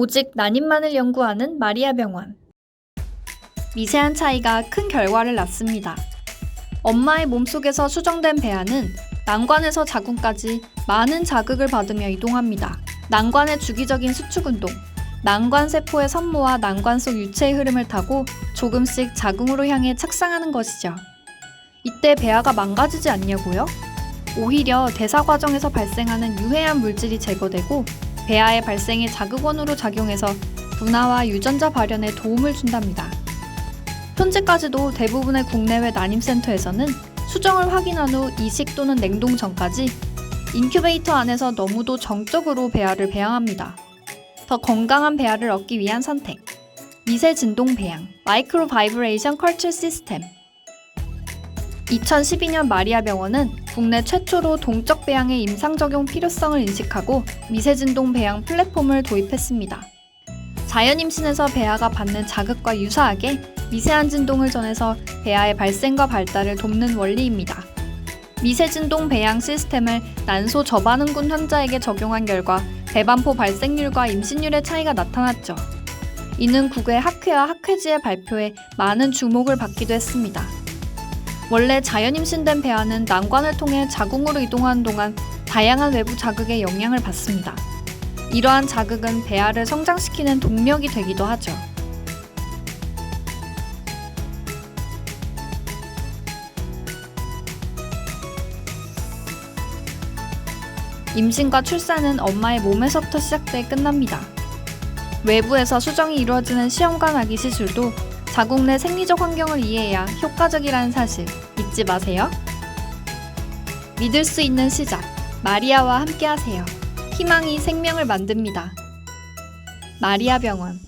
오직 난임만을 연구하는 마리아 병원. 미세한 차이가 큰 결과를 낳습니다. 엄마의 몸속에서 수정된 배아는 난관에서 자궁까지 많은 자극을 받으며 이동합니다. 난관의 주기적인 수축 운동, 난관 세포의 산모와 난관 속 유체의 흐름을 타고 조금씩 자궁으로 향해 착상하는 것이죠. 이때 배아가 망가지지 않냐고요? 오히려 대사 과정에서 발생하는 유해한 물질이 제거되고 배아의 발생에 자극원으로 작용해서 분화와 유전자 발현에 도움을 준답니다. 현재까지도 대부분의 국내외 난임센터에서는 수정을 확인한 후 이식 또는 냉동 전까지 인큐베이터 안에서 너무도 정적으로 배아를 배양합니다. 더 건강한 배아를 얻기 위한 선택. 미세 진동 배양, 마이크로 바이브레이션 컬처 시스템. 2012년 마리아 병원은 국내 최초로 동적 배양의 임상 적용 필요성을 인식하고 미세 진동 배양 플랫폼을 도입했습니다. 자연 임신에서 배아가 받는 자극과 유사하게 미세한 진동을 전해서 배아의 발생과 발달을 돕는 원리입니다. 미세 진동 배양 시스템을 난소 저반응군 환자에게 적용한 결과 배반포 발생률과 임신율의 차이가 나타났죠. 이는 국외 학회와 학회지의 발표에 많은 주목을 받기도 했습니다. 원래 자연 임신된 배아는 난관을 통해 자궁으로 이동하는 동안 다양한 외부 자극에 영향을 받습니다. 이러한 자극은 배아를 성장시키는 동력이 되기도 하죠. 임신과 출산은 엄마의 몸에서부터 시작돼 끝납니다. 외부에서 수정이 이루어지는 시험관 아기 시술도 자궁 내 생리적 환경을 이해해야 효과적이라는 사실 잊지 마세요. 믿을 수 있는 시작. 마리아와 함께 하세요. 희망이 생명을 만듭니다. 마리아 병원